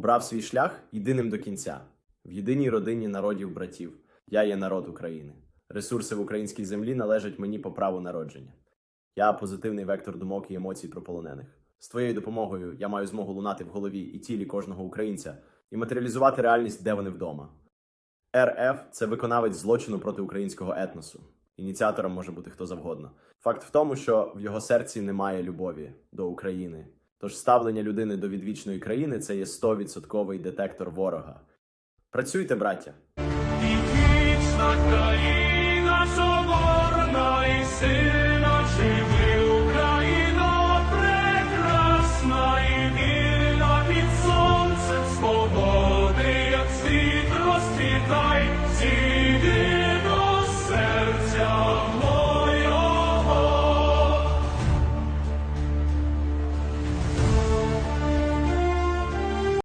Обрав свій шлях єдиним до кінця, в єдиній родині народів братів. Я є народ України. Ресурси в українській землі належать мені по праву народження. Я позитивний вектор думок і емоцій про полонених. З твоєю допомогою я маю змогу лунати в голові і тілі кожного українця і матеріалізувати реальність, де вони вдома. РФ це виконавець злочину проти українського етносу. Ініціатором може бути хто завгодно. Факт в тому, що в його серці немає любові до України. Тож ставлення людини до відвічної країни це є 100% детектор ворога. Працюйте, браття! Вічна країна.